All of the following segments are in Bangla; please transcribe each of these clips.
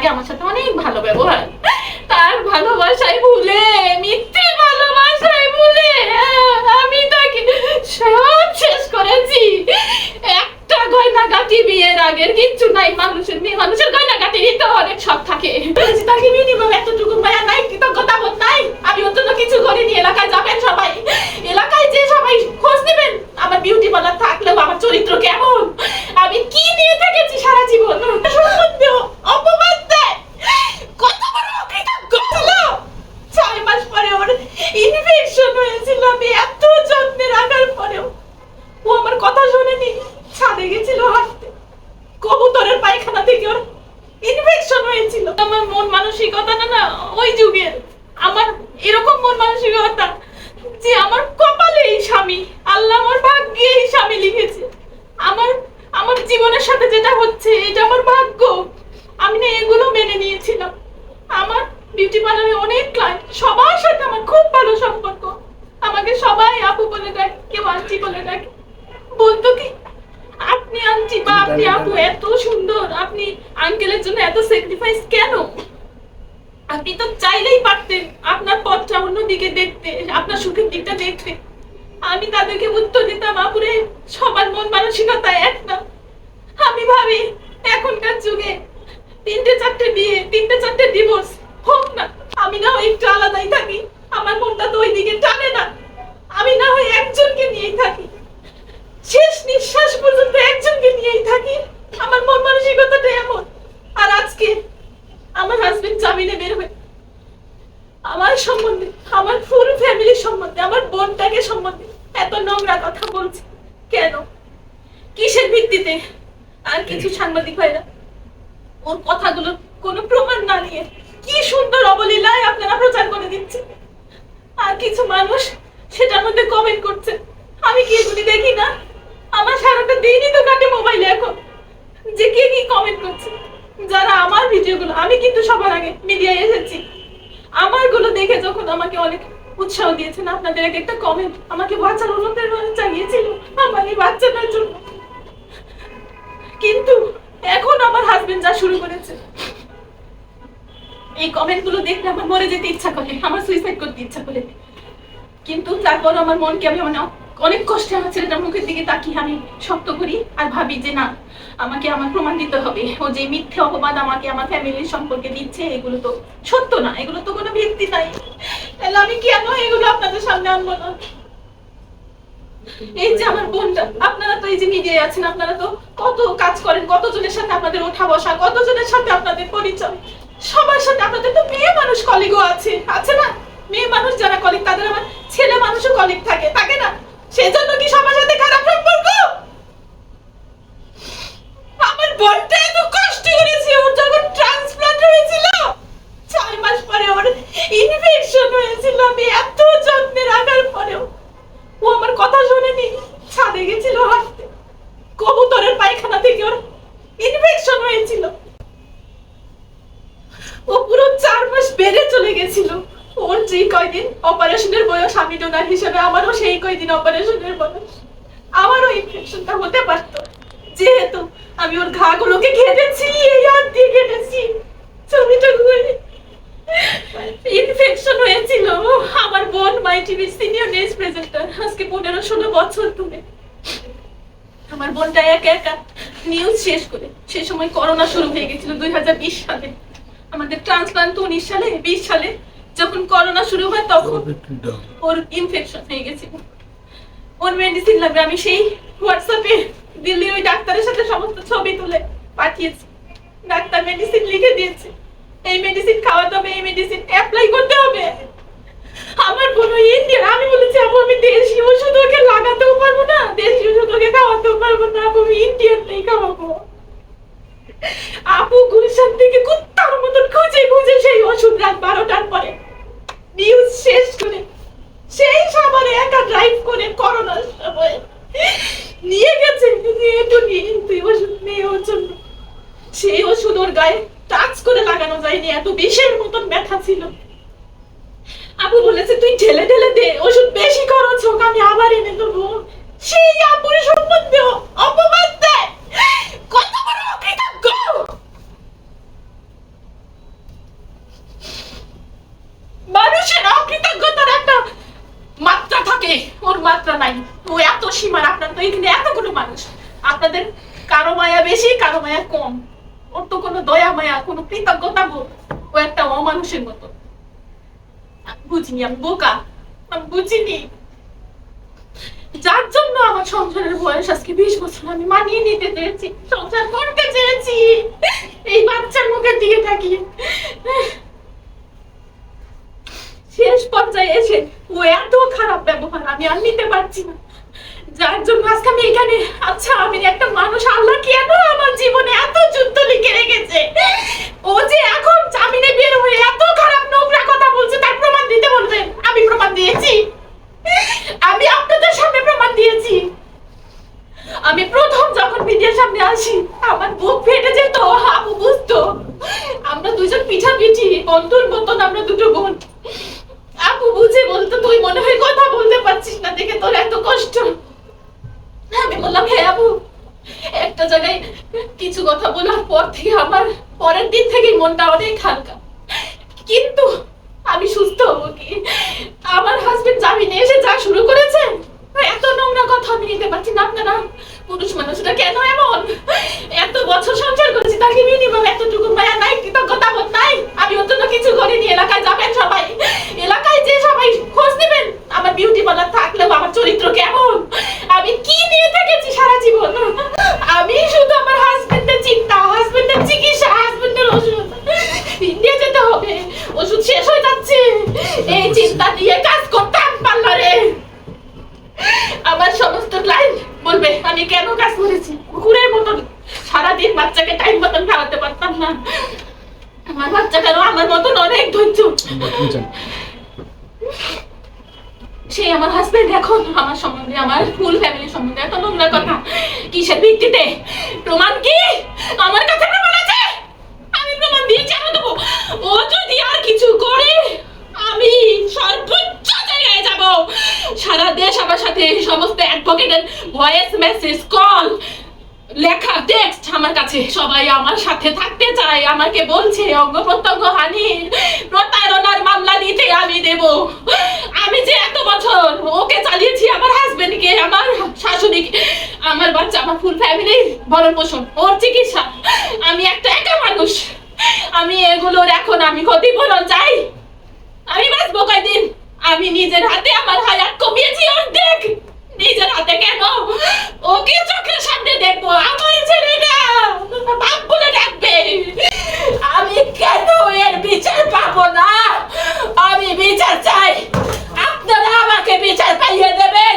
আগে আমার সাথে অনেক ভালো ব্যবহার। তার ভালোবাসায় ভুলে, মিথ্যে ভালোবাসায় ভুলে, আমি তাকে সব শেষ করেছি। একটা গয়না বিয়ের আগের কিচ্ছু নাই, মানুষের মেয়ে, মানুষের গয়না গাটি দিতে অনেক শখ থাকে। তাকে মিনিমাম এতটুকু মায়া নাই কৃতজ্ঞতা বোধ নাই? আমি অন্তত কিছু করিনি, এলাকায় যাবেন সবাই। এলাকায় যে সবাই খোঁজ নেবেন, আমার বিউটি পার্লার থাকলেও আমার চরিত্র কেমন? আমি কি নিয়ে থেকেছি সারা জীবন সম্বন্ধে অপবাদ দেয় কত বড় অকৃতজ্ঞ ছিল ছয় মাস পরে আমার ইনফেকশন হয়েছিল আমি এত যত্নে রাখার পরেও ও আমার কথা শোনেনি ছাদে গেছিল হাঁটতে কবুতরের পায়খানা থেকে ইনফেকশন হয়েছিল? আমার মন মানসিকতা না না ওই যুগের। আমার এরকম মন মানসিকতা যে আমার কপালে এই স্বামী, আল্লাহ আমার ভাগ্যে এই স্বামী লিখেছে। আমার আমার জীবনের সাথে যেটা হচ্ছে, এটা আমার ভাগ্য। আমি না এগুলো মেনে নিয়েছিলাম। আমার বিউটি পার্লারে অনেক ক্লায়েন্ট সবার সাথে আমার খুব ভালো সম্পর্ক আমাকে সবাই আপু বলে ডাকে কেউ আন্টি বলে ডাকে বলতো কি আপনি আন্টি বা আপনি আপু এত সুন্দর আপনি আঙ্কেলের জন্য এত স্যাক্রিফাইস কেন? আপনি তো চাইলেই পারতেন আপনার পথটা অন্যদিকে দেখতে, আপনার সুখের দিকটা দেখতে। আমি তাদেরকে উত্তর দিতাম, আপুরে, সবার মন মানসিকতা এক না। আমি ভাবি, এখনকার যুগে তিনটে চারটে বিয়ে, তিনটে চারটে ডিভোর্স হোক না, আমি না হয় একটু আলাদাই থাকি। আমার মনটা তো ওই দিকে টানে না। আমি না হয় একজনকে নিয়েই থাকি। শেষ নিঃশ্বাস পর্যন্ত একজনকে নিয়েই থাকি। আমার মন মানসিকতাটা এমন। আর আজকে আমার হাজবেন্ড জামিনে বের হয়ে আমার সম্বন্ধে, আমার ফুল ফ্যামিলির সম্বন্ধে, আমার বোনটাকে সম্বন্ধে এত নোংরা কথা বলছে। কেন? কিসের ভিত্তিতে? আর কিছু সাংবাদিক ভাইরা, ওর কথাগুলো কোনো প্রমাণ না নিয়ে কি সুন্দর অবলীলায় আপনারা প্রচার করে দিচ্ছেন? আর কিছু মানুষ সেটার মধ্যে কমেন্ট করছে। আমি কি এগুলি দেখি না? আমার সারাটা দিনই তো কাটে মোবাইলে এখন। যে কে কি কমেন্ট করছে? যারা আমার ভিডিওগুলো, আমি কিন্তু সবার আগে মিডিয়ায় এসেছি। আমারগুলো দেখে যখন আমাকে অনেক উৎসাহ দিয়েছেন, আপনাদের এক একটা কমেন্ট আমাকে বাচ্চার অনুপ্রেরণা জাগিয়েছিল আমার এই বাচ্চাটার জন্য। কিন্তু এখন আমার হাজবেন্ড যা শুরু করেছে, এই কমেন্টগুলো দেখলে আমার মরে যেতে ইচ্ছা করে, আমার সুইসাইড করতে ইচ্ছা করে। কিন্তু তারপর আমার মনকে আমি মানে অনেক কষ্টে আমার ছেলেটার মুখের দিকে তাকিয়ে আমি শক্ত করি আর ভাবি যে না, আমাকে আমার প্রমাণ দিতে হবে। ও যে মিথ্যে অপবাদ আমাকে আমার ফ্যামিলির সম্পর্কে দিচ্ছে, এগুলো তো সত্য না, এগুলো তো কোনো ভিত্তি নাই। তাহলে আমি কেন এগুলো আপনাদের সামনে আনব না? এই যে আমার বোনটা, আপনারা তো এই যে মিডিয়ায় আছেন, আপনারা তো কত কাজ করেন, কতজনের সাথে আপনাদের ওঠা বসা, কতজনের সাথে আপনাদের পরিচয়? সবার সাথে আপনাদের তো মেয়ে মানুষ কলিগও আছে আছে না? মেয়ে মানুষ যারা কলিগ তাদের আমার ছেলে মানুষও কলিগ থাকে থাকে না? সেজন্য কি সবার সাথে খারাপ সম্পর্ক? আমার বোনটা এত কষ্ট করেছে, ওর যখন ট্রান্সপ্লান্ট হয়েছিল ছয় মাস পরে আমার ইনফেকশন হয়েছিল, আমি এত যত্নে রাখার পরেও ও আমার কথা শোনেনি ছাদে গেছিল হাঁটতে কবুতরের পায়খানা থেকে ওর ইনফেকশন হয়েছিল ও পুরো চার মাস বেড়ে চলে গেছিল ওর যে কয়দিন অপারেশনের বয়স আমি ডোনার হিসেবে আমারও সেই কয়দিন অপারেশনের বয়স। আমারও ইনফেকশনটা হতে পারতো। যেহেতু আমি ওর ঘাগুলোকে ঘেটেছি, এই হাত দিয়ে ঘেটেছি। ছবিটা ঘুরে ইনফেকশন হয়েছিল। আমার বোন মাই টিভির সিনিয়র নিউজ প্রেজেন্টার আজকে পনেরো ষোলো বছর ধরে আমার বোনটা একা একা নিউজ শেষ করে। সে সময় করোনা শুরু হয়ে গেছিল দুই হাজার বিশ সালে। আমাদের ট্রান্সপ্লান্ট উনিশ সালে, বিশ সালে যখন করোনা শুরু হয় তখন ওর ইনফেকশন হয়ে গেছিল ওর মেডিসিন লাগবে। আমি সেই হোয়াটসঅ্যাপে দিল্লির ওই ডাক্তারের সাথে সমস্ত ছবি তুলে পাঠিয়েছি। ডাক্তার মেডিসিন লিখে দিয়েছে। এই মেডিসিন খাওয়াতে হবে এই মেডিসিন অ্যাপ্লাই করতে হবে। আমার কোনো ইন্ডিয়ান আমি বলেছি আপু আমি দেশি ওষুধ ওকে লাগাতেও পারব না দেশি ওষুধ ওকে খাওয়াতেও পারব না। আপু আমি ইন্ডিয়ানটাই খাওয়াবো। আপু গুলশান থেকে কুত্তার মতন খুঁজে খুঁজে সেই ওষুধ রাত বারোটার পরে। নিউজ শেষ করে, সেই সাবারে একা ড্রাইভ করে করোনার সময়। নিয়ে গেছে একটু নিয়ে, তুই ওষুধ নিয়ে ওর জন্য। সেই ওষুধ ওর গায়ে টাচ করে লাগানো যায়নি, এত বিষের মতন ব্যথা ছিল। আপু বলেছে, তুই ঢেলে ঢেলে দে, ওষুধ বেশি খরচ হোক, আমি আবার এনে দেবো। সেই আপুর সম্বন্ধে অপবাদ দেয় কত বড় অকৃতজ্ঞ মাত্রা নাই। ও এত সীমার আপনার তো এখানে এতগুলো মানুষ। আপনাদের কারও মায়া বেশি, কারও মায়া কম। ওর তো কোনো দয়া মায়া, কোনো কৃতজ্ঞতা বোধ, ও একটা অমানুষের মতো। বুঝিনি, আমি বোকা। আমি বুঝিনি। যার জন্য আমার সংসারের বয়স আজকে বিশ বছর, আমি মানিয়ে নিতে চেয়েছি, সংসার করতে চেয়েছি। এই বাচ্চার মুখে দিয়ে থাকি। শেষ এসে ও এত খারাপ ব্যবহার, আমি আর নিতে পারছি না। যার জন্য আজকে আমি এখানে আচ্ছা আমি একটা মানুষ, আল্লাহ কেন আমার জীবনে এত যুদ্ধ লিখে রেখেছে? ও যে এখন জামিনে বের হয়ে এত খারাপ নোংরা কথা বলছে, তার প্রমাণ দিতে বলবেন? আমি প্রমাণ দিয়েছি। আমি আপনাদের সামনে প্রমাণ দিয়েছি। আমি প্রথম যখন মিডিয়ার সামনে আসি, আমার বুক ফেটে যেত। আপু বুঝতো, আমরা দুজন পিঠা পিঠি বন্ধুর মতন আমরা দুটো বোন। আপু বুঝে বলতো, তুই মনে হয় কথা বলতে পারছিস না, দেখে তোর এত কষ্ট। আমি বললাম হ্যাঁ আপু একটা জায়গায় কিছু কথা বলার পর থেকে আমার পরের দিন থেকেই মনটা অনেক হালকা। কিন্তু আমি সুস্থ হব কি? আমার হাজবেন্ড জামিনে এসে যা শুরু করেছে, এত নোংরা কথা আমি নিতে পারছি না, আপনারা পুরুষ মানুষটা কেন এমন? এত বছর সংসার করেছি, তাকে মিনিমাম এতটুকু মায়া নাই কৃতজ্ঞতা বোধ নাই আমি ওর জন্য কিছু করিনি এলাকায় যাবেন সবাই এলাকায় যে সবাই খোঁজ নেবেন আমার বিউটি পার্লার থাকলেও আমার চরিত্র কেমন আমি কি নিয়ে থেকেছি সারা জীবন আমি শুধু আমার হাজবেন্ডের চিন্তা হাজবেন্ডের চিকিৎসা হাজবেন্ডের ওষুধ ইন্ডিয়া যেতে হবে ওষুধ শেষ হয়ে যাচ্ছে এই চিন্তা নিয়ে কাজ করতাম পার্লারে আমার সমস্ত ক্লায়েন্ট বলবে আমি কেন কাজ করেছি? কুকুরের মতন সারাদিন বাচ্চাকে টাইম মতন খাওয়াতে পারতাম না। আমার বাচ্চাটারও আমার মতন অনেক ধৈর্য। সেই আমার হাজবেন্ড এখন আমার সম্বন্ধে, আমার ফুল ফ্যামিলি সম্বন্ধে এত নোংরা কথা। কিসের ভিত্তিতে? প্রমাণ কি? আমার কাছে প্রমাণ আছে আমি প্রমাণ দিয়ে কেন দেবো? ও যদি আর কিছু করে, আমি সর্বোচ্চ জায়গায় যাব। সারা সমস্ত অ্যাডভোকেটের ভয়েস মেসেজ কল লেখা টেক্সট আমার কাছে। সবাই আমার সাথে থাকতে চায়, আমাকে বলছে অঙ্গ প্রত্যঙ্গ হানির প্রতারণার মামলা নিতে আমি দেব। আমি যে এত বছর ওকে চালিয়েছি আমার হাজবেন্ডকে আমার শাশুড়িকে, আমার বাচ্চা, আমার ফুল ফ্যামিলি ভরণ পোষণ, ওর চিকিৎসা। আমি একটা একা মানুষ। আমি এগুলোর এখন আমি ক্ষতিপূরণ চাই। আমি বাঁচবো কয়দিন? আমি নিজের হাতে আমার হায়াত কমিয়েছি অর্ধেক। নিজের হাতে কেন? ওকে চোখের সামনে দেখব আমার ছেলেটা বাপ বলে ডাকবে। আমি কেন এর বিচার পাবো না? আমি বিচার চাই। আপনারা আমাকে বিচার পাইয়ে দেবেন।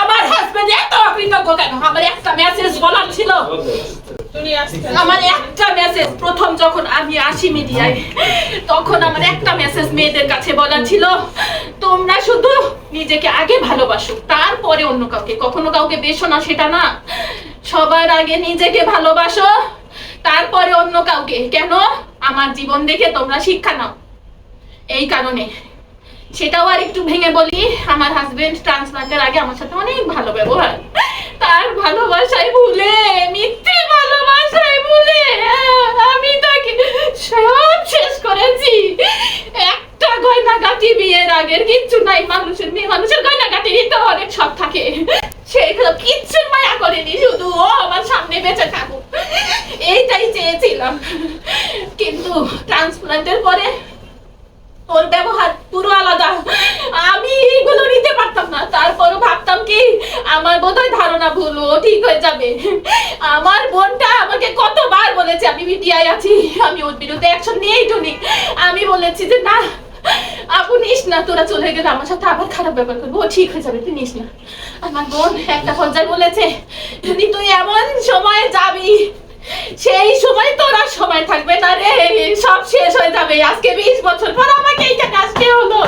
আমার হাজবেন্ড এত অকৃতজ্ঞ কেন? আমার একটা মেসেজ বলার ছিল। আমার একটা মেসেজ প্রথম যখন আমি আসি মিডিয়ায়, তখন আমার একটা মেসেজ মেয়েদের কাছে বলা ছিল, তোমরা শুধু নিজেকে আগে ভালোবাসো, তারপরে অন্য কাউকে, কখনো কাউকে বেশো না, সেটা না। সবার আগে নিজেকে ভালোবাসো, তারপরে অন্য কাউকে। কেন? আমার জীবন দেখে তোমরা শিক্ষা নাও। এই কারণে। সেটাও আর একটু ভেঙে বলি, আমার হাজবেন্ড ট্রান্সপ্লান্টের আগে আমার সাথে অনেক ভালো ব্যবহার। তার ভালোবাসায় ভুলে মিথ্যে ভালোবাসায় ভুলে আহ, আমি তাকে সব শেষ করেছি একটা গয়না গাটি বিয়ের আগের কিচ্ছু নাই মানুষের মেয়ে মানুষের গয়না গাটি নিতে অনেক সব থাকে সেগুলো কিচ্ছু মায়া করেনি শুধু ও আমার সামনে বেঁচে থাকুক এইটাই চেয়েছিলাম কিন্তু ট্রান্সপ্লান্টের পরে ওর ব্যবহার পুরো আলাদা আমি এগুলো নিতে পারতাম না তারপরও ভাবতাম কি আমার ধারণা ভুল, ও ঠিক হয়ে যাবে। আমার বোনটা আমাকে কতবার বলেছে, আমি মিডিয়ায় আছি, আমি ওর বিরুদ্ধে অ্যাকশন নিয়েই টুনি। আমি বলেছি যে, না তুই এমন সময় যাবি, সেই সময় সময় থাকবে না রে, সব শেষ হয়ে যাবে। আজকে বিশ বছর পর আমাকে হলো।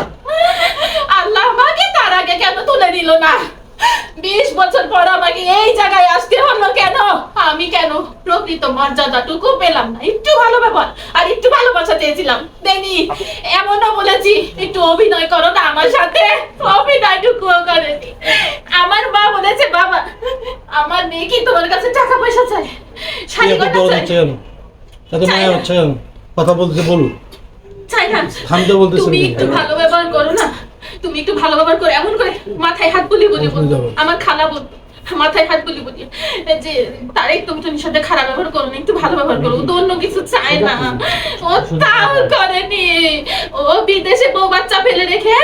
আল্লাহ আমাকে তার আগে কেন তুলে দিল না? বিশ বছর পর আমাকে এই জায়গায় আসতে হলো কেন? আমি কেন প্রকৃত মর্যাদাটুকু পেলাম না? একটু ভালো ব্যবহার আর একটু ভালোবাসা চেয়েছিলাম। দেনি এমনও বলেছি একটু অভিনয় করো না আমার সাথে। অভিনয়টুকুও করেনি। আমার মা বলেছে বাবা আমার মেয়ে কি তোমার কাছে টাকা পয়সা চায়? শাড়ি এত চায়? এত চাই মায়া না। হচ্ছে কথা বলতে বল চাই না। থামতে বলতেছেন তুমি একটু ভালো ব্যবহার করো না। তুমি একটু ভালো ব্যবহার করে এমন করে মাথায় হাত বুলি বুলি। অসুবিধা আমার খালা বল মাথায় হাত বুলি বুলি যে তারেক তুমি তুমি খারাপ ব্যবহার করো না একটু ভালো ব্যবহার করো। ও তো অন্য কিছু চায় না। ও তাও করেনি। ও বিদেশে বউ বাচ্চা ফেলে রেখে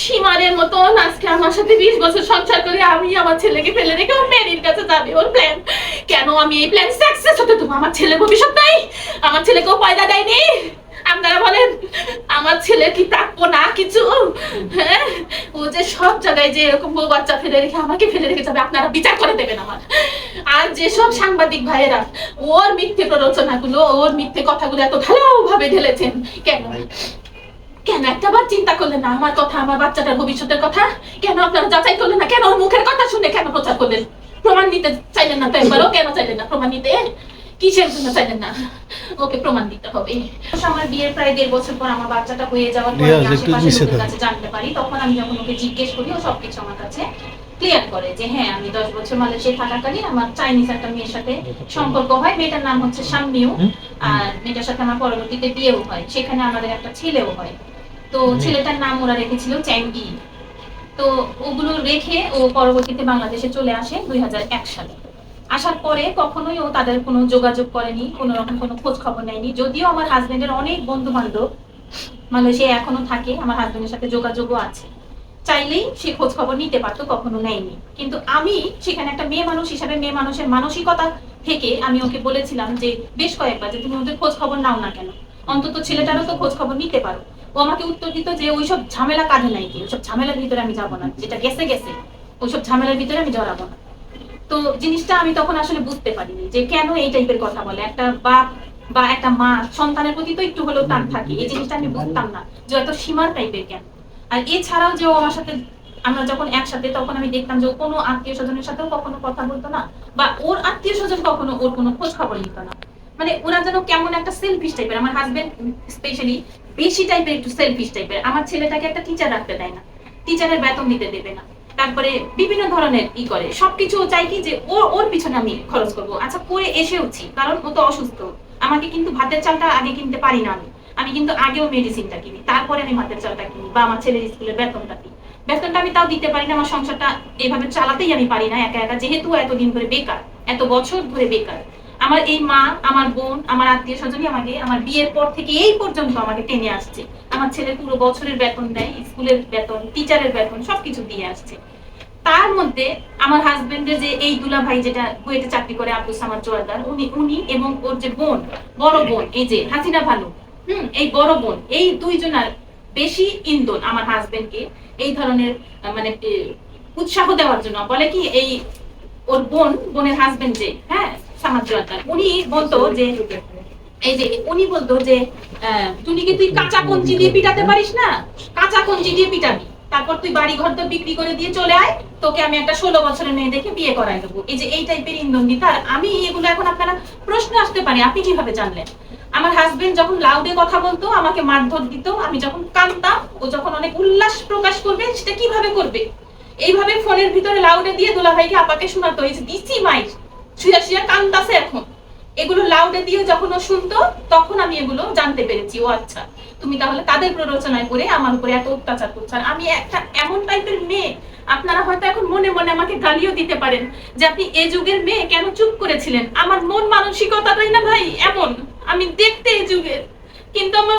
সীমারের মতন আজকে আমার সাথে বিশ বছর সংসার করে আমি আমার ছেলেকে ফেলে রেখে ওর মেরির কাছে যাবে। ওর প্ল্যান কেন আমি এই প্ল্যান সাকসেস হতে দেবো? আমার ছেলে ভবিষ্যৎ নাই। আমার ছেলেকেও পয়দা দেয়নি। আমার ছেলে কি প্রাপ্য না কিছু? হ্যাঁ? ও যে সব জায়গায় যে এরকম বউ বাচ্চা ফেলে রেখে আমাকে ফেলে রেখে যাবে, আপনারা বিচার করে দেবেন আমার। আর যেসব সাংবাদিক ভাইয়েরা, ওর মিথ্যে প্ররোচনাগুলো, ওর মিথ্যে কথাগুলো এত ভালোভাবে ঢেলেছেন, কেন? কেন একটা বার চিন্তা করলেন না আমার কথা, আমার বাচ্চাটার ভবিষ্যতের কথা? কেন আপনারা যাচাই করলেন না? কেন ওর মুখের কথা শুনে কেন প্রচার করলেন? প্রমাণ নিতে চাইলেন না তো একবারও? কেন চাইলেন না প্রমাণ নিতে? কিসের জন্য চাইলেন না? ওকে প্রমাণ দিতে হবে। আমার বিয়ের প্রায় দেড় বছর পর আমার বাচ্চাটা হয়ে যাওয়ার পর আমি নিচে লোকের কাছে জানতে পারি। তখন আমি যখন ওকে জিজ্ঞেস করি ও সবকিছু আমার কাছে ক্লিয়ার করে যে হ্যাঁ আমি দশ বছর মালয়েশিয়ায় থাকাকালীন আমার চাইনিজ একটা মেয়ের সাথে সম্পর্ক হয়। মেয়েটার নাম হচ্ছে শামনিউ আর মেয়েটার সাথে আমার পরবর্তীতে বিয়েও হয়। সেখানে আমাদের একটা ছেলেও হয়। তো ছেলেটার নাম ওরা রেখেছিল চ্যাংই তো ওগুলো রেখে ও পরবর্তীতে বাংলাদেশে চলে আসে দুই হাজার এক সালে। আসার পরে কখনোই ও তাদের কোনো যোগাযোগ করেনি, কোনো রকম কোনো খোঁজ খবর নেয়নি। যদিও আমার হাজবেন্ডের অনেক বন্ধু বান্ধব মালয়েশিয়া এখনও থাকে, আমার হাজবেন্ডের সাথে যোগাযোগও আছে। চাইলেই সে খোঁজ খবর নিতে পারতো, কখনো নেয়নি। কিন্তু আমি সেখানে একটা মেয়ে মানুষ হিসাবে, মেয়ে মানুষের মানসিকতা থেকে আমি ওকে বলেছিলাম যে, বেশ কয়েকবার যে তুমি ওদের খোঁজ খবর নাও না কেন? অন্তত ছেলেটারও তো খোঁজ খবর নিতে পারো। ও আমাকে উত্তর দিত যে, ওইসব ঝামেলা কাঁধে নাই কি, ওইসব ঝামেলার ভিতরে আমি যাব না। যেটা গেছে গেছে। ওইসব ঝামেলার ভিতরে আমি জড়াবো না। তো জিনিসটা আমি তখন আসলে বুঝতে পারিনি যে কেন এই টাইপের কথা বলে। একটা বাপ বা একটা মা সন্তানের প্রতি তো একটু হলেও টান থাকে, এই জিনিসটা আমি বুঝতাম না যে এত সীমার টাইপের কেন। আর এছাড়াও যে ও আমার সাথে, আমরা যখন একসাথে, তখন আমি দেখতাম যে কোনো আত্মীয় স্বজনের সাথেও কখনো কথা বলতো না বা ওর আত্মীয় স্বজন কখনো ওর কোনো খোঁজ খবর নিত না। মানে ওরা যেন কেমন একটা সেলফিশ টাইপের আমার হাজবেন্ড স্পেশালি বেশি টাইপের একটু সেলফিশ টাইপের আমার ছেলেটাকে একটা টিচার রাখতে দেয় না টিচারের বেতন দিতে দেবে না। তারপরে বিভিন্ন ধরনের ই করে। সবকিছু চাই কি যে ও, ওর পিছনে আমি খরচ করব। আচ্ছা করে এসেওছি কারণ ও তো অসুস্থ। আমাকে কিন্তু ভাতের চালটা আগে কিনতে পারি না আমি। আমি কিন্তু আগেও মেডিসিনটা কিনি, তারপরে আমি ভাতের চালটা কিনি, বা আমার ছেলের স্কুলের বেতনটা দিই। বেতনটা আমি তাও দিতে পারি না, আমার সংসারটা এভাবে চালাতেই আমি পারি না, একা একা। যেহেতু এতদিন ধরে বেকার, এত বছর ধরে বেকার আমার এই মা, আমার বোন, আমার আত্মীয় স্বজনই আমাকে আমার বিয়ের পর থেকে এই পর্যন্ত আমাকে টেনে আসছে। আমার ছেলে পুরো বছরের বেতন দেয়, স্কুলের বেতন টিচারের বেতন, সবকিছু দিয়ে আসছে। তার মধ্যে আমার হাজবেন্ডের যে এই দুলা ভাই যেটা কুয়েটে চাকরি করে আব্দুল সামাদ জোয়ারদার, উনি উনি এবং ওর যে বোন, বড় বোন, এই যে হাসিনা ভানু হুম, এই বড় বোন, এই দুইজনার বেশি ইন্ধন আমার হাজবেন্ডকে এই ধরনের মানে উৎসাহ দেওয়ার জন্য। বলে কি, এই ওর বোন, বোনের হাজবেন্ড যে হ্যাঁ সামাদ জোয়ারদার উনি বলতো যে, এই যে উনি বলতো যে তুই কি তুই কাঁচা কঞ্চি দিয়ে পিটাতে পারিস না? কাঁচা কঞ্চি দিয়ে পিটাবি। তারপর তুই বাড়ি ঘর তো বিক্রি করে দিয়ে চলে আয়। তোকে আমি একটা ষোলো বছরের মেয়ে দেখে বিয়ে করাই দেবো। এই যে এই টাইপের ইন্ধন দিতে আর আমি এগুলো এখন আপনারা প্রশ্ন আসতে পারি, আপনি কীভাবে জানলেন? আমার হাজবেন্ড যখন লাউডে কথা বলতো, আমাকে মারধর দিত, আমি যখন কাঁদতাম, ও যখন অনেক উল্লাস প্রকাশ করবে, সেটা কীভাবে করবে? এইভাবে ফোনের ভিতরে লাউডে দিয়ে দোলা ভাইকে আপাকে শোনাতো, এই যে দিছি মাইর শুয়া শুয়া কান্দাছে এখন। এগুলো লাউডে দিয়ে যখন ও শুনতো, তখন আমি এগুলো জানতে পেরেছি। ও আচ্ছা তুমি তাহলে তাদের প্ররোচনায় করে আমার উপরে এত অত্যাচার করছ। আর আমি একটা এমন টাইপের মেয়ে, আপনারা হয়তো এখন মনে মনে আমাকে গালিও দিতে পারেন যে আপনি এ যুগের মেয়ে কেন চুপ করেছিলেন? আমার মন মানসিকতাটাই না ভাই এমন। আমি দেখতে এ যুগের। কিন্তু আমার